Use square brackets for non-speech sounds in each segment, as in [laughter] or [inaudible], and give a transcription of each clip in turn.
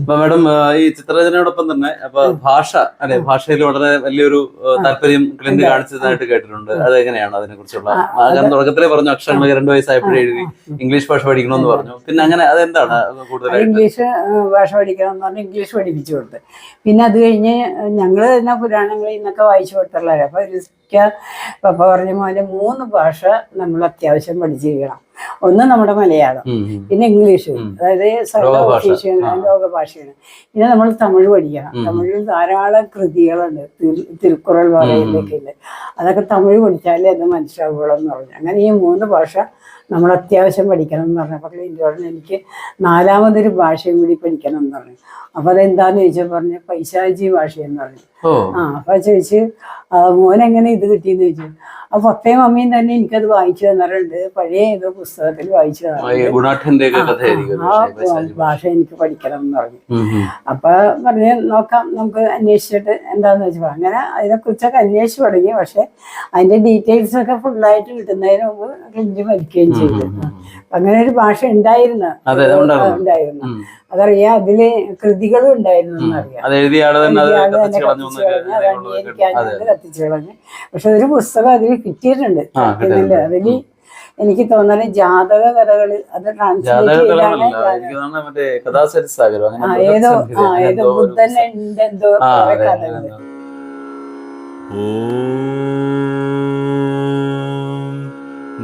അപ്പൊ മാഡം ഈ ചിത്രരചനയോടൊപ്പം തന്നെ അപ്പൊ ഭാഷ അല്ലെ ഭാഷയിൽ വളരെ വലിയൊരു താല്പര്യം ക്ലിന്റ് കാണിച്ചതായിട്ട് കേട്ടിട്ടുണ്ട്. അത് എങ്ങനെയാണ് അതിനെ കുറിച്ചുള്ള തുടക്കത്തിലേ പറഞ്ഞു അക്ഷരങ്ങൾ രണ്ടു വയസ്സായപ്പോഴേ എഴുതി ഇംഗ്ലീഷ് ഭാഷ പഠിക്കണമെന്ന് പറഞ്ഞു. പിന്നെ അങ്ങനെ അതെന്താണ് കൂടുതലായി ഇംഗ്ലീഷ് ഭാഷ പഠിക്കണം എന്ന് പറഞ്ഞാൽ ഇംഗ്ലീഷ് പഠിപ്പിച്ചു കൊടുത്ത്. പിന്നെ അത് കഴിഞ്ഞ് ഞങ്ങൾ തന്നെ പുരാണങ്ങളിൽ നിന്നൊക്കെ വായിച്ചു കൊടുത്തുള്ളവരെ അപ്പൊ ഒരു പപ്പ പറഞ്ഞ പോലെ മൂന്ന് ഭാഷ നമ്മൾ അത്യാവശ്യം പഠിച്ചിരിക്കണം. ഒന്ന് നമ്മുടെ മലയാളം. പിന്നെ ഇംഗ്ലീഷ് അതായത് ലോകഭാഷ. ലോകഭാഷയാണ്. പിന്നെ നമ്മൾ തമിഴ് പഠിക്കണം. തമിഴിൽ ധാരാളം കൃതികളുണ്ട്. തിരു- തിരുക്കുറൾ പറയലൊക്കെ ഉണ്ട്. അതൊക്കെ തമിഴ് പഠിച്ചാലേ അത് മനസ്സിലാവുകയുള്ളൂ എന്ന് പറഞ്ഞു. അങ്ങനെ ഈ മൂന്ന് ഭാഷ നമ്മൾ അത്യാവശ്യം പഠിക്കണം എന്ന് പറഞ്ഞപ്പോൾ ക്ലീന്റെ പറഞ്ഞു എനിക്ക് നാലാമതൊരു ഭാഷയും കൂടി പഠിക്കണം എന്ന് പറഞ്ഞു. അപ്പോൾ അതെന്താന്ന് ചോദിച്ചാൽ പറഞ്ഞു പൈശാചി ഭാഷയെന്ന് പറഞ്ഞു. ആ അപ്പൊ ചോദിച്ച് മോനെങ്ങനെ ഇത് കിട്ടിയെന്ന് ചോദിച്ചു. അപ്പൊ പപ്പയും മമ്മിയും തന്നെ എനിക്കത് വായിച്ചു തന്നിട്ടുണ്ട് പഴയ ഏതോ പുസ്തകത്തിൽ വായിച്ചു തന്നിട്ടുണ്ട് ആ. ഭാഷ എനിക്ക് പഠിക്കണം എന്ന് പറഞ്ഞു. അപ്പൊ പറഞ്ഞ് നോക്കാം നമുക്ക് അന്വേഷിച്ചിട്ട് എന്താന്ന് വെച്ചാൽ അങ്ങനെ അതിനെ അതിനെക്കുറിച്ചൊക്കെ അന്വേഷിച്ചു തുടങ്ങി. പക്ഷെ അതിന്റെ ഡീറ്റെയിൽസ് ഒക്കെ ഫുള്ളായിട്ട് കിട്ടുന്നതിന് മുമ്പ് ക്ലിഞ്ച് മരിക്കുകയും ചെയ്തു. അങ്ങനെ ഒരു ഭാഷ ഉണ്ടായിരുന്നു ഉണ്ടായിരുന്നു. അതറിയാ അതിൽ കൃതികളും ഉണ്ടായിരുന്നു എന്നറിയാം പക്ഷെ ഒരു പുസ്തകം അതിൽ കിട്ടിയിട്ടുണ്ട്. അതിൽ എനിക്ക് തോന്നുന്നത് ജാതക കഥകൾ അത് ട്രാൻസ്ലേറ്റ് ഏതോ ഏതോ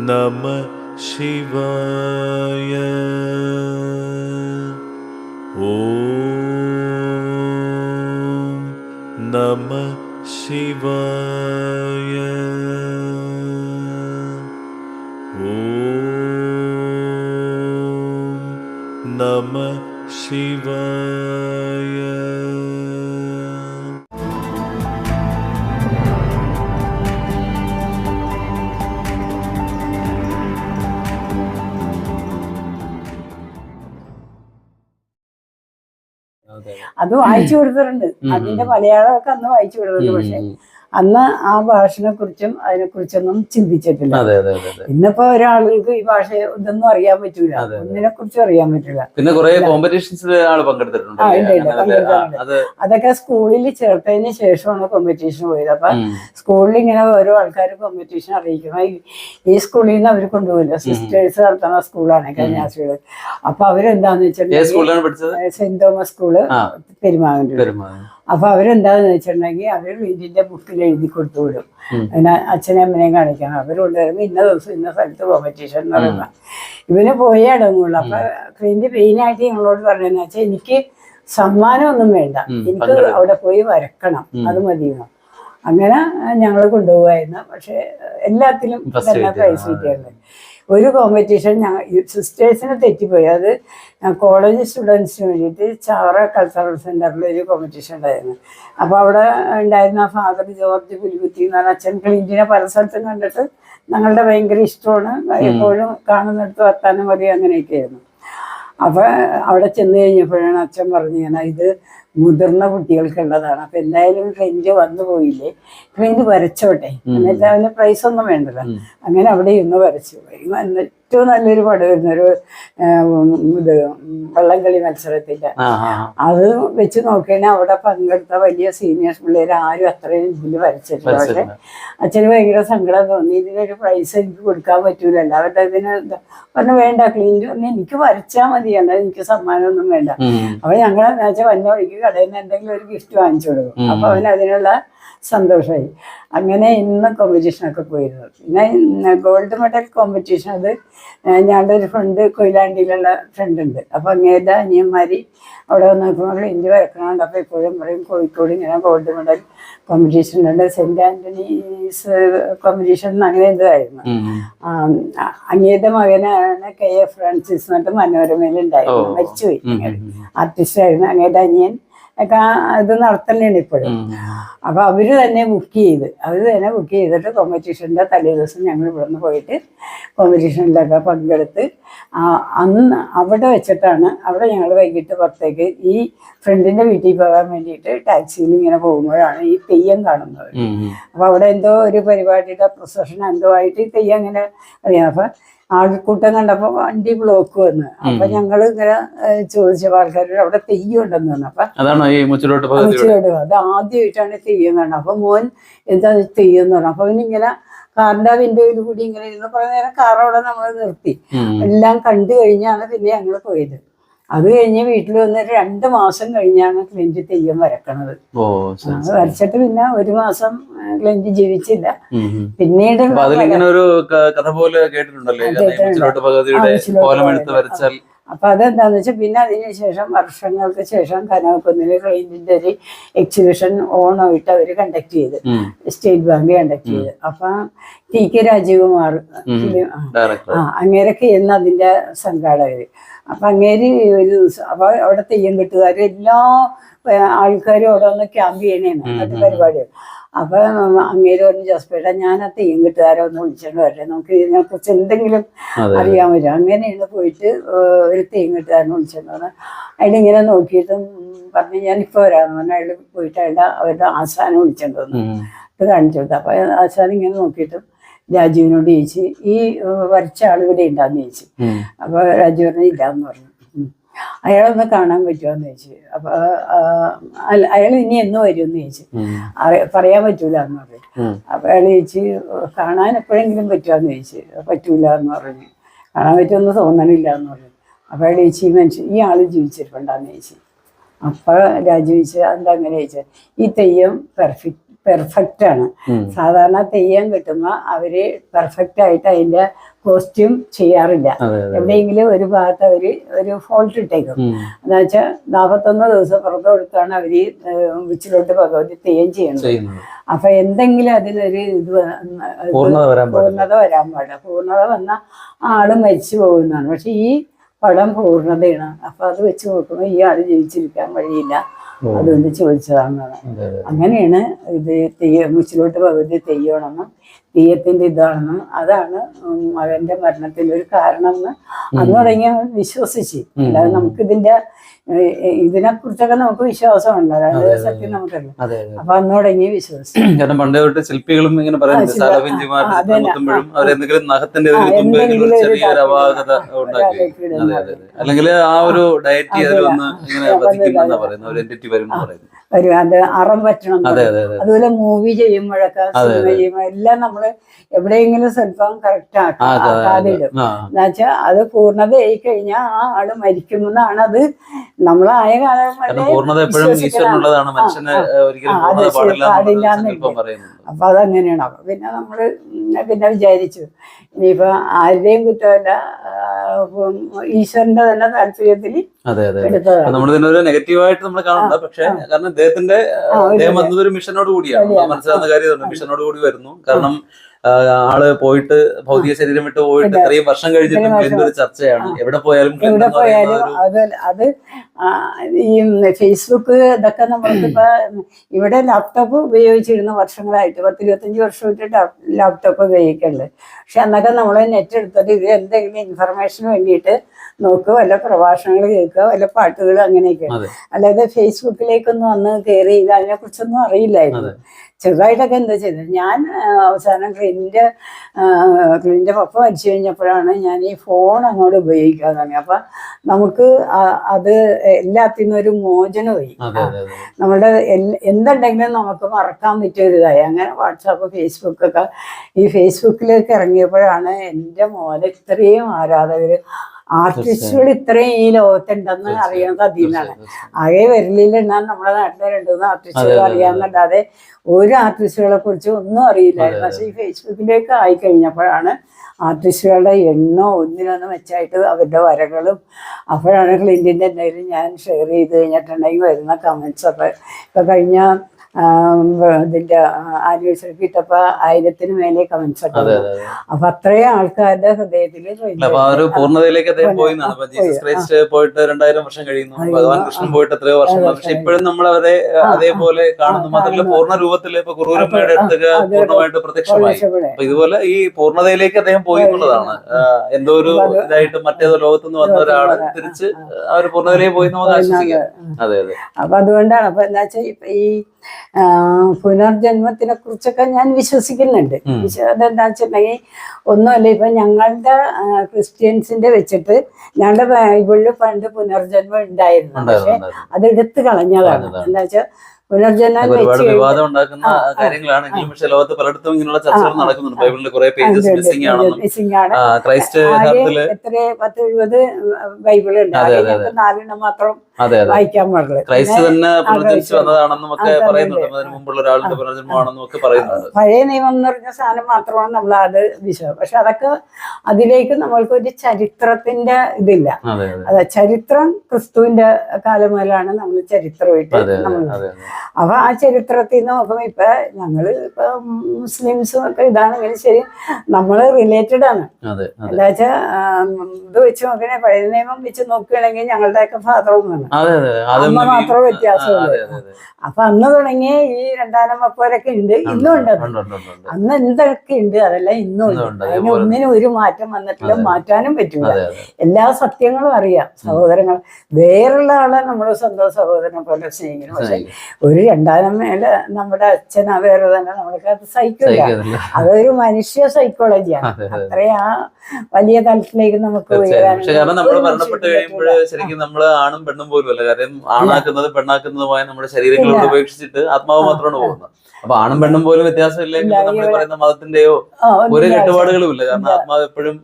നമ ശിവായ. ॐ नमः ॐ नमः शिवाय അതെ. വായിച്ചു കൊടുത്തിട്ടുണ്ട് അതിന്റെ മലയാളമൊക്കെ അന്ന് വായിച്ചു കൊടുത്തിട്ടുണ്ട് പക്ഷെ. അന്ന് ആ ഭാഷനെ കുറിച്ചും അതിനെ കുറിച്ചൊന്നും ചിന്തിച്ചിട്ടില്ല. ഇന്നിപ്പോ ഒരാളുകൾക്ക് ഈ ഭാഷ ഇതൊന്നും അറിയാൻ പറ്റൂല. ഒന്നിനെ കുറിച്ചും അറിയാൻ പറ്റൂല. പിന്നെ കുറെ കോമ്പറ്റീഷൻസിൽ ആൾ പങ്കെടുത്തിട്ടുണ്ട് അതൊക്കെ സ്കൂളിൽ ചേർത്തതിന് ശേഷമാണ് കോമ്പറ്റീഷൻ പോയത്. അപ്പൊ സ്കൂളിൽ ഇങ്ങനെ ഓരോ ആൾക്കാർ കോമ്പറ്റീഷൻ അറിയിക്കുന്ന ഈ- സ്കൂളിൽ നിന്ന് അവർ കൊണ്ടുപോകില്ല. സിസ്റ്റേഴ്സ് നടത്തുന്ന സ്കൂളാണ് കന്യാസ്ത്രീകൾ അപ്പൊ അവരെന്താന്ന് വെച്ചാൽ വെച്ചിട്ടുണ്ടെങ്കിൽ സെന്റ് തോമസ് സ്കൂൾ പെരുമാൾ അപ്പൊ അവരെന്താന്ന് വെച്ചിട്ടുണ്ടെങ്കിൽ അവർ വീടിന്റെ ബുക്കിൽ എഴുതി കൊടുത്തു വിടും. പിന്നെ അച്ഛനെ അമ്മനെയും കാണിക്കണം. അവരുണ്ട് വരുമ്പോ ഇന്ന ദിവസം ഇന്ന സ്ഥലത്ത് കോമ്പറ്റീഷൻ എന്ന് പറയുന്ന. ഇവന് പോയേ അടങ്ങുള്ളൂ. അപ്പൊ ക്ലീന്റെ മെയിനായിട്ട് ഞങ്ങളോട് പറഞ്ഞതെന്ന് വെച്ചാൽ എനിക്ക് സമ്മാനമൊന്നും വേണ്ട. എനിക്ക് അവിടെ പോയി വരക്കണം. അത് മതിയെന്നു. അങ്ങനെ ഞങ്ങൾ കൊണ്ടുപോകായിരുന്നു പക്ഷെ എല്ലാത്തിലും തന്നെ കിട്ടിയത്. പ്രൈസ് കിട്ടിയിട്ടുണ്ട്. ഒരു കോമ്പറ്റീഷൻ ഞങ്ങൾ സിസ്റ്റേഴ്സിന് തെറ്റിപ്പോയി. അത് കോളേജ് സ്റ്റുഡൻസിന് വേണ്ടിയിട്ട് ചാവറ കൾച്ചറൽ സെന്ററിൽ ഒരു കോമ്പറ്റീഷൻ ഉണ്ടായിരുന്നു. അപ്പോൾ അവിടെ ഉണ്ടായിരുന്ന ഫാദർ ജോർജ് പുലികുത്തി എന്ന് പറഞ്ഞ അച്ഛൻ ക്ലീന്റിനെ പല സ്ഥലത്തും കണ്ടിട്ട് ഞങ്ങളുടെ ഭയങ്കര ഇഷ്ടമാണ്. എപ്പോഴും കാണുന്നിടത്ത് വർത്താനം പറയും അങ്ങനെയൊക്കെയായിരുന്നു. അപ്പൊ അവിടെ ചെന്ന് കഴിഞ്ഞപ്പോഴാണ് അച്ഛൻ പറഞ്ഞു ഞാൻ ഇത് മുതിർന്ന കുട്ടികൾക്കുള്ളതാണ്. അപ്പൊ എന്തായാലും ട്രെയിനിൽ വന്നു പോയില്ലേ? ട്രെയിൻ വരച്ചോട്ടെ. എന്നിട്ട് അവന് പ്രൈസ് ഒന്നും വേണ്ടല്ലോ. അങ്ങനെ അവിടെ ഇരുന്ന് വരച്ചു. ഏറ്റവും നല്ലൊരു പടമായിരുന്നു ഒരു ഇത് വള്ളംകളി മത്സരത്തിന്റെ. അത് വെച്ച് നോക്കിയാൽ അവിടെ പങ്കെടുത്ത വലിയ സീനിയേഴ്സ് പിള്ളേർ ആരും അത്രയും ഇതിൽ വരച്ചിട്ടില്ല. പക്ഷെ അച്ഛന് ഭയങ്കര സങ്കടം തോന്നി. ഇതിനൊരു പ്രൈസ് എനിക്ക് കൊടുക്കാൻ പറ്റൂലല്ല. അവരുടെ ഇതിന് പറഞ്ഞു വേണ്ട ക്ലീൻ പറഞ്ഞു എനിക്ക് വരച്ചാൽ മതി. അല്ലാതെ എനിക്ക് സമ്മാനമൊന്നും വേണ്ട. അപ്പൊ ഞങ്ങൾ വെച്ചാൽ വന്ന വഴിക്ക് കടയിൽ നിന്ന് എന്തെങ്കിലും ഒരു ഗിഫ്റ്റ് വാങ്ങിച്ചു കൊടുക്കും. അപ്പൊ അവന് അതിനുള്ള സന്തോഷമായി അങ്ങനെ ഇന്ന് കോമ്പറ്റീഷനൊക്കെ പോയിരുന്നു. പിന്നെ ഗോൾഡ് മെഡൽ കോമ്പറ്റീഷൻ അത് ഞാനൊരു ഞങ്ങളുടെ ഒരു ഫ്രണ്ട് കൊയിലാണ്ടിയിലുള്ള ഫ്രണ്ട് ഉണ്ട്. അപ്പോൾ അങ്ങേരുടെ അനിയന്മാരി അവിടെ നോക്കുമ്പോൾ ഇന്ത്യ വരക്കണുണ്ട് അപ്പോൾ എപ്പോഴും പറയും കോഴിക്കോട് ഇങ്ങനെ ഗോൾഡ് മെഡൽ കോമ്പറ്റീഷൻ ഉണ്ട്. സെന്റ് ആന്റണീസ് കോമ്പറ്റീഷൻ അങ്ങനെ എന്തായിരുന്നു. അങ്ങേരുടെ മകനാണ് കെ എ ഫ്രാൻസിസ് എന്നിട്ട് മനോരമയിൽ ഉണ്ടായിരുന്നു മരിച്ചുപോയി ആർട്ടിസ്റ്റായിരുന്നു അങ്ങേരുടെ അനിയൻ. ഇത് നടത്തലാണ് ഇപ്പോഴും. അപ്പൊ അവർ തന്നെ ബുക്ക് ചെയ്ത് അവർ തന്നെ ബുക്ക് ചെയ്തിട്ട് കോമ്പറ്റീഷന്റെ തലേ ദിവസം ഞങ്ങൾ ഇവിടുന്ന് പോയിട്ട് കോമ്പറ്റീഷനിലൊക്കെ പങ്കെടുത്ത് അന്ന് അവിടെ വെച്ചിട്ടാണ് അവിടെ ഞങ്ങൾ വൈകിട്ട് പുറത്തേക്ക് ഈ ഫ്രണ്ടിന്റെ വീട്ടിൽ പോകാൻ വേണ്ടിയിട്ട് ടാക്സിയിൽ ഇങ്ങനെ പോകുമ്പോഴാണ് ഈ തെയ്യം കാണുന്നത്. അപ്പൊ അവിടെ എന്തോ ഒരു പരിപാടിയുടെ പ്രൊസഷൻ എന്തോ ആയിട്ട് ഈ തെയ്യം അങ്ങനെ അറിയാം അപ്പൊ ആൾക്കൂട്ടം കണ്ടപ്പോ വണ്ടി ബ്ലോക്ക് വന്ന്. അപ്പൊ ഞങ്ങൾ ഇങ്ങനെ ഏഹ്, ചോദിച്ചപ്പോ ആൾക്കാരോട് അവിടെ തെയ്യം ഉണ്ടെന്ന് പറഞ്ഞു. അപ്പൊ മുച്ചിലോട്ട് അത് ആദ്യമായിട്ടാണ് തെയ്യം കാണുന്നത് അപ്പൊ മോൻ എന്താ ഇത് തെയ്യം എന്ന് പറഞ്ഞു അപ്പൊ അവനിങ്ങനെ കാറിന്റെ വിൻഡോയിൽ കൂടി ഇങ്ങനെ ഇരുന്ന് കുറെ നേരം കാർ അവിടെ നമ്മൾ നിർത്തി എല്ലാം കണ്ടു കഴിഞ്ഞാണ് പിന്നെ ഞങ്ങൾ പോയത്. അത് കഴിഞ്ഞ് വീട്ടിൽ വന്നിട്ട് രണ്ട് മാസം കഴിഞ്ഞാണ് ക്ലെഞ്ച് തെയ്യം വരക്കണത് അത് വരച്ചിട്ട് പിന്നെ ഒരു മാസം ക്ലെഞ്ച് ജീവിച്ചില്ല. പിന്നീട് അതിലിങ്ങനെ ഒരു കഥ പോലെ കേട്ടിട്ടുണ്ടല്ലോ. വരച്ചാൽ അപ്പൊ അതെന്താന്ന് വെച്ചാൽ പിന്നെ അതിനുശേഷം വർഷങ്ങൾക്ക് ശേഷം കനകക്കുന്നിൽ ക്ലൈന്റിന്റെ ഒരു എക്സിബിഷൻ ഓണമായിട്ട് അവർ കണ്ടക്ട് ചെയ്ത്. സ്റ്റേറ്റ് ബാങ്ക് കണ്ടക്ട് ചെയ്ത്. അപ്പൊ ടി കെ രാജീവ്കുമാർ ആ. അങ്ങേരൊക്കെ എന്ന് അതിന്റെ സംഘാടകർ അപ്പൊ അങ്ങേര് ഒരു ദിവസം അപ്പൊ അവിടെ തെയ്യം കെട്ടുകാരും എല്ലാ ആൾക്കാരും അവിടെ ഒന്ന് ക്യാമ്പ് ചെയ്യണേന്ന് അത് പരിപാടി അപ്പൊ അങ്ങേര് പറഞ്ഞു ജോസ്പേട്ട ഞാൻ ആ തെയ്യം കിട്ടുകാരോ ഒന്ന് വിളിച്ചോണ്ട് വരട്ടെ. നമുക്ക് ഇതിനെ കുറിച്ച് എന്തെങ്കിലും. അറിയാൻ പറ്റും അങ്ങനെയാണ് പോയിട്ട് ഒരു തെയ്യം കെട്ടുകാരനെ വിളിച്ചോണ്ട് വന്ന് അയാളിങ്ങനെ നോക്കിയിട്ടും പറഞ്ഞു ഞാൻ ഇപ്പൊ വരാന്ന് പറഞ്ഞു. അയാൾ പോയിട്ട് അയാളുടെ അവരുടെ ആശാനം വിളിച്ചോണ്ട് വന്നു. ഇത് കാണിച്ചു കൊടുത്തു. അപ്പൊ ആശാനം ഇങ്ങനെ നോക്കിയിട്ടും രാജുവിനോട് ചോദിച്ച് ഈ വരച്ച ആൾ ഇവിടെ ഉണ്ടാന്ന് ചോദിച്ചു. അപ്പോൾ അപ്പൊ രാജു പറഞ്ഞു ഇല്ലാന്ന് പറഞ്ഞു. ഉം. അയാളൊന്ന് കാണാൻ പറ്റുമോന്ന് ചോദിച്ചു. അപ്പൊ അല്ല അയാൾ ഇനി എന്ന് വരുമെന്ന് ചോദിച്ചു. പറയാൻ പറ്റൂല എന്ന് പറഞ്ഞു. അപ്പൊ അയാൾ ചോദിച്ചു കാണാൻ എപ്പോഴെങ്കിലും പറ്റുമോന്ന് ചോദിച്ചു. പറ്റൂല എന്ന് പറഞ്ഞു. കാണാൻ പറ്റുമെന്ന് തോന്നണില്ല എന്ന് പറഞ്ഞു. അപ്പൊ അയാൾ ചോദിച്ചു ഈ മനുഷ്യൻ ഈ ആൾ ജീവിച്ചിരിപ്പുണ്ടാന്ന് ചോദിച്ചു. അപ്പൊ രാജു ചോദിച്ചു എന്താ അങ്ങനെ ചോദിച്ചത്? ഈ തെയ്യം പെർഫെക്റ്റ് പെർഫെക്റ്റ് ആണ്. സാധാരണ തെയ്യം കിട്ടുമ്പോ അവർ പെർഫെക്റ്റ് ആയിട്ട് അതിന്റെ കോസ്റ്റ്യൂം ചെയ്യാറില്ല. എവിടെയെങ്കിലും ഒരു ഭാഗത്ത് അവർ ഒരു ഫോൾട്ട് ഇട്ടേക്കും. എന്ന് വെച്ചാൽ നാൽപ്പത്തൊന്ന് ദിവസം പുറത്ത് കൊടുത്താണ് അവർ വിച്ചിലോട്ട് ഭഗവതി തെയ്യം ചെയ്യുന്നത്. അപ്പൊ എന്തെങ്കിലും അതിനൊരു ഇത് വ- പൂർണത വരാൻ പാടില്ല. പൂർണത വരാൻ പാടില്ല. പൂർണത വന്ന ആൾ മരിച്ചു പോകുന്നതാണ്. പക്ഷെ ഈ പടം പൂർണതയാണ്. അപ്പൊ അത് വെച്ച് നോക്കുമ്പോൾ ഈ ആൾ ജീവിച്ചിരിക്കാൻ വഴിയില്ല. അതുകൊണ്ട് ചോദിച്ചതാണ് അങ്ങനെയാണ് ഇത് തെയ്യ മുച്ചിലോട്ട് പകുതി തെയ്യണമെന്ന് തെയ്യത്തിന്റെ ഇതാണെന്ന്. അതാണ് മകന്റെ മരണത്തിന്റെ ഒരു കാരണം എന്ന് അന്ന് തുടങ്ങി വിശ്വസിച്ച്. അല്ലാതെ നമുക്കിതിന്റെ കുറിച്ചൊക്കെ നമുക്ക് വിശ്വാസമുണ്ട്. അതായത് സത്യം അതെ അപ്പൊ അന്ന് തുടങ്ങി വിശ്വസിച്ചു [clears throat] കാരണം പണ്ടേ തൊട്ട് ശില്പികളും ഇങ്ങനെ ആ, അവരെന്തെങ്കിലും നഖത്തിന്റെ ചെറിയൊരു അപാകത ഉണ്ടാക്കി. അല്ലെങ്കിൽ ആ ഒരു ഡയറ്റ് അതിൽ വന്ന് ഇങ്ങനെ വധിക്കുമെന്നാ പറയുന്നത്. ഒരു എന്റിറ്റി വരും പറയുന്നത്. വരും. അത് അറം പറ്റണം അതുപോലെ മൂവി ചെയ്യുമ്പോഴൊക്കെ സിനിമ ചെയ്യുമ്പോൾ എല്ലാം നമ്മൾ എവിടെയെങ്കിലും സ്വല്പം കറക്റ്റ് ആക്കാതിടും എന്നുവെച്ചാ അതെ, എന്നുവെച്ചാൽ പൂർണതയായി കഴിഞ്ഞാൽ ആ ആൾ മരിക്കുമെന്നാണ് അത് നമ്മളായ കാലം അപ്പൊ അതങ്ങനെയാണ്. അപ്പൊ പിന്നെ നമ്മൾ പിന്നെ വിചാരിച്ചു. ഇനിയിപ്പോ ആരുടെയും കുറ്റമല്ല ഈശ്വരന്റെ തന്നെ താല്പര്യത്തിൽ എടുത്തതാണ്. നമ്മൾ നെഗറ്റീവായിട്ട് നമ്മൾ കാണണ്ട പക്ഷെ കാരണം അദ്ദേഹത്തിന്റെ അദ്ദേഹം വന്നത് ഒരു മിഷനോട് കൂടിയാണ്. മനസ്സിലാവുന്ന കാര്യം മിഷനോട് കൂടി വരുന്നു. കാരണം ആൾ പോയിട്ട് ഭൗതിക ശരീരം വിട്ട് പോയിട്ട് ഇത്രയും വർഷം കഴിഞ്ഞിട്ടും ഒരു ചർച്ചയാണ്. എവിടെ പോയാലും എവിടെ പോയാലും അത് അത് ഈ ഫേസ്ബുക്ക് ഇതൊക്കെ നമ്മൾക്കിപ്പോ ഇവിടെ ലാപ്ടോപ്പ് ഉപയോഗിച്ചിരുന്ന വർഷങ്ങളായിട്ട് പത്ത് ഇരുപത്തഞ്ച് വർഷമായിട്ട് ലാപ്ടോപ്പ് ഉപയോഗിക്കുന്നുണ്ട് പക്ഷെ അന്നൊക്കെ നമ്മൾ നെറ്റ് എടുത്തിട്ട് ഇത് എന്തെങ്കിലും ഇൻഫർമേഷന് വേണ്ടിയിട്ട് നോക്കുക വല്ല പ്രഭാഷണങ്ങൾ കേൾക്കുക വല്ല പാട്ടുകൾ അങ്ങനെയൊക്കെ. അല്ലാതെ ഫേസ്ബുക്കിലേക്കൊന്നും അന്ന് കയറി അതിനെ അതിനെക്കുറിച്ചൊന്നും അറിയില്ലായിരുന്നു. ചെറുതായിട്ടൊക്കെ എന്താ ചെയ്തത്? ഞാൻ അവസാനം ക്ലിന്റെ ക്ലിന്റെ പപ്പ മരിച്ചു കഴിഞ്ഞപ്പോഴാണ് ഞാൻ ഈ ഫോൺ അങ്ങോട്ട് ഉപയോഗിക്കാൻ തുടങ്ങി. അപ്പം നമുക്ക് അത് എല്ലാത്തിൽ നിന്നും ഒരു മോചനമായി നമ്മുടെ എന്തുണ്ടെങ്കിലും നമുക്ക് മറക്കാൻ പറ്റിയ ഒരു ഇതായി. അങ്ങനെ വാട്സാപ്പ് ഫേസ്ബുക്കൊക്കെ ഈ ഫേസ്ബുക്കിലേക്ക് ഇറങ്ങിയപ്പോഴാണ് എന്റെ മോനെ ഇത്രയും ആരാധകർ ആർട്ടിസ്റ്റുകൾ ഇത്രയും ഈ ലോകത്തുണ്ടെന്ന് അറിയുന്നത് അതീന്നാണ്. ആകെ വിരലിലെണ്ണാൻ നമ്മുടെ നാട്ടിലെ രണ്ടു മൂന്ന് ആർട്ടിസ്റ്റുകൾ അറിയാമെന്നല്ലാതെ ഒരു ആർട്ടിസ്റ്റുകളെ കുറിച്ച് ഒന്നും അറിയില്ലായിരുന്നു പക്ഷെ ഈ ഫേസ്ബുക്കിലേക്ക് ആയി കഴിഞ്ഞപ്പോഴാണ് ആർട്ടിസ്റ്റുകളുടെ എണ്ണം ഒന്നിനൊന്ന് മെച്ചായിട്ട് അവരുടെ വരകളും അപ്പോഴാണ് ക്ലിന്റിന്റെ എന്തെങ്കിലും ഞാൻ ഷെയർ ചെയ്ത് കഴിഞ്ഞിട്ടുണ്ടെങ്കിൽ വരുന്ന കമൻസ് ഒക്കെ. ഇപ്പം കഴിഞ്ഞ ഇതിന്റെ ആനിവേഴ്സറി കിട്ടപ്പ ആയിരത്തിന് മേലെ കമൻസ് ഒക്കെ അപ്പൊ അത്രയും ആൾക്കാരുടെ ഹൃദയത്തിൽ പൂർണതയിലേക്ക് പോയിട്ട് രണ്ടായിരം വർഷം കഴിയുന്നു. ഭഗവാൻ കൃഷ്ണൻ പോയിട്ട് എത്രയോ വർഷം പക്ഷെ ഇപ്പോഴും നമ്മൾ അവരെ അതേപോലെ കാണുന്നു. മാത്രമല്ല പൂർണ രൂപത്തിൽ ഇപ്പൊ കുറൂരമ്മയുടെ അടുത്തൊക്കെ പൂർണമായിട്ട് പ്രത്യക്ഷമായി. അപ്പൊ ഇതുപോലെ ഈ പൂർണതയിലേക്ക് അദ്ദേഹം പോയി എന്നുള്ളതാണ്. എന്തോ ഒരു ഇതായിട്ട് മറ്റേതോ ലോകത്തുനിന്ന് വന്ന ഒരാൾ തിരിച്ച് ആ ഒരു പൂർണതയിലേക്ക് പോയി നമുക്ക് ആശ്വസിക്കാം. അതെ അതെ. അപ്പൊ അതുകൊണ്ടാണ്. അപ്പൊ എന്താ വെച്ചാൽ ഈ പുനർജന്മത്തിനെ കുറിച്ചൊക്കെ ഞാൻ വിശ്വസിക്കുന്നുണ്ട്. എന്താ അതെന്താ വെച്ചിട്ടുണ്ടെങ്കിൽ ഒന്നുമല്ല ഇപ്പൊ ഞങ്ങളുടെ ക്രിസ്ത്യൻസിന്റെ വെച്ചിട്ട് ഞങ്ങളുടെ ബൈബിളിൽ പണ്ട് പുനർജന്മം ഉണ്ടായിരുന്നു. പക്ഷെ അത് എടുത്തു കളഞ്ഞതാണ്. എന്താ വെച്ചാൽ ഒരുപാട് വിവാദം ഉണ്ടാക്കുന്ന ആ, ആ, കാര്യങ്ങളാണെങ്കിലും പക്ഷെ ലോകത്ത് പലയിടത്തും ഇങ്ങനെയുള്ള ചർച്ചകൾ നടക്കുന്നുണ്ട്. കുറെ പേജസ് മിസ്സിംഗ് ആണെന്നും. ക്രൈസ്റ്റ് എത്ര പത്ത് എഴുപത് ഞങ്ങൾക്ക് നാലെണ്ണം മാത്രം വായിക്കാൻ ക്രൈസ്റ്റ് തന്നെ പുനർജനിച്ചു ക്രൈസ്റ്റ് വന്നതാണെന്നും ഒക്കെ അതെ, അതെ, പറയുന്നുണ്ട്. അതിന് മുമ്പുള്ള ഒരാളുടെ പുനർജന്മമാണെന്നും ഒക്കെ പറയുന്നുണ്ട്. പഴയ നിയമം എന്ന് പറഞ്ഞ സാധനം മാത്രമാണ് നമ്മൾ അത് വിശ്വാസം പക്ഷെ അതൊക്കെ അതിലേക്ക് നമ്മൾക്ക് ഒരു ചരിത്രത്തിന്റെ ഇതില്ല. അതെ ചരിത്രം ക്രിസ്തുവിന്റെ കാലം മുതലാണ് നമ്മൾ ചരിത്രമായിട്ട് നമ്മൾ അപ്പൊ ആ ചരിത്രത്തിൽ നിന്ന് നോക്കുമ്പോ ഇപ്പൊ ഞങ്ങൾ ഇപ്പൊ മുസ്ലിംസും ഒക്കെ ഇതാണെങ്കിൽ ശരി നമ്മൾ റിലേറ്റഡ് ആണ്. എന്താ വെച്ചാ ഇത് വെച്ച് നോക്കണേ പഴയ നിയമം വെച്ച് നോക്കുകയാണെങ്കിൽ ഞങ്ങളുടെയൊക്കെ ഫാദർ ഒന്നാണ് അതെ അതെ അമ്മ മാത്രമേ വ്യത്യാസമുള്ളൂ. അപ്പൊ അന്ന് തുടങ്ങിയ ഈ രണ്ടാനം വപ്പോരൊക്കെ ഉണ്ട്. ഇന്നും ഉണ്ട്. അന്ന് എന്തൊക്കെ ഉണ്ട് അതെല്ലാം ഇന്നും ഉണ്ട്. അതിന് ഒന്നിനും ഒരു മാറ്റം വന്നിട്ടില്ല. മാറ്റാനും പറ്റൂല അതെ അതെ. എല്ലാ സത്യങ്ങളും അറിയാം സഹോദരങ്ങൾ. വേറുള്ള ആളെ നമ്മൾ സ്വന്തം സഹോദരനെ പോലെ സ്നേഹിക്കണം പക്ഷെ ഒരു രണ്ടാനം മേലെ നമ്മുടെ അച്ഛൻ വേറെ തന്നെ നമ്മൾക്ക് അത് സഹിക്കില്ല. അതൊരു മനുഷ്യ സൈക്കോളജിയാണ് അതെ, അതെ. ആ വലിയ തലത്തിലേക്ക് നമുക്ക് ഉയരാൻ. ശരിക്കും നമ്മൾ ആണും പെണ്ണും പോലും അല്ല കാര്യം ആണാക്കുന്നത് പെണ്ണാക്കുന്നതുമായ നമ്മുടെ ശരീരങ്ങളോട്. ഉപേക്ഷിച്ചിട്ട് ആത്മാവ് മാത്രമാണ് പോകുന്നത്. അപ്പൊ ആണും പെണ്ണും പോലും വ്യത്യാസമില്ലെങ്കിൽ നമ്മൾ പറയുന്ന മതത്തിന്റെയോ ഒരു കെട്ടുപാടുകളും ഇല്ല. കാരണം ആത്മാവ് എപ്പോഴും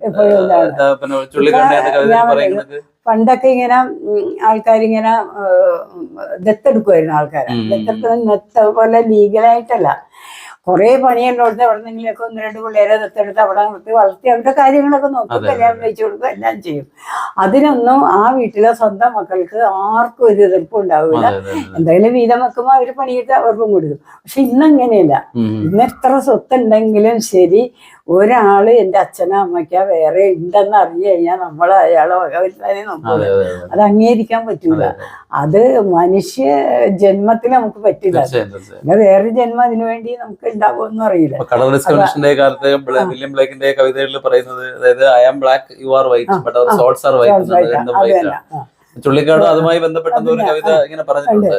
പിന്നെ ചുള്ളിക്കണ്ട എന്ന കവിതയിൽ പറയുന്നത്? പണ്ടൊക്കെ ഇങ്ങനെ ആൾക്കാരിങ്ങനെ ദത്തെടുക്കുമായിരുന്നു ആൾക്കാരെ. ദത്തെടുക്കുന്നത് ദത്തെടുക്കുന്ന പോലെ ലീഗലായിട്ടല്ല. കുറേ പണിയുള്ളടത്ത് എവിടെന്നെങ്കിലൊക്കെ ഒന്ന് രണ്ട് പിള്ളേരെ ദത്തെടുത്ത് അവിടെ നിർത്തി വളർത്തി അവരുടെ കാര്യങ്ങളൊക്കെ നോക്കി കല്യാണം കഴിച്ചു കൊടുക്കുക എല്ലാം ചെയ്യും. അതിനൊന്നും ആ വീട്ടിലെ സ്വന്തം മക്കൾക്ക് ആർക്കും ഒരു എതിർപ്പും ഉണ്ടാവില്ല. എന്തായാലും വീതം വെക്കുമ്പോൾ അവർ പണിയിട്ട് അവർക്കും കൊടുക്കും. പക്ഷെ ഇന്നങ്ങനെയല്ല. ഇന്ന് എത്ര സ്വത്തുണ്ടെങ്കിലും ശരി ഒരാൾ എന്റെ അച്ഛനോ അമ്മയ്ക്കോ വേറെ ഉണ്ടെന്ന് അറിഞ്ഞു കഴിഞ്ഞാൽ നമ്മൾ അയാളെ വകവരുത്താനേ നോക്കും അതെ അംഗീകരിക്കാൻ പറ്റൂല. അത് മനുഷ്യ ജന്മത്തിൽ നമുക്ക് പറ്റില്ല. പിന്നെ വേറെ ജന്മം അതിനു വേണ്ടി നമുക്ക് ഉണ്ടാവുമെന്നും അറിയില്ല. വില്യം ബ്ലാക്കിന്റെ കവിതകളിൽ പറയുന്നത് അതായത് I am black you are white but our souls are white ചുള്ളിക്കാടും അതുമായി ബന്ധപ്പെട്ട ഒരു കവിത ഇങ്ങനെ പറഞ്ഞിട്ടുണ്ട്.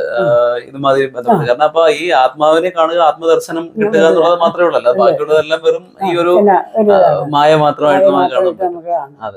ഇതുമാതിരി ബന്ധപ്പെട്ട്. കാരണം അപ്പൊ ഈ ആത്മാവിനെ കാണുക ആത്മദർശനം കിട്ടുക എന്നുള്ളത് മാത്രമേ ഉള്ളല്ലോ ബാക്കിയുള്ളതെല്ലാം വെറും ഈ ഒരു മായ മാത്രമായിട്ട് നമുക്ക് കാണാം. അതെ.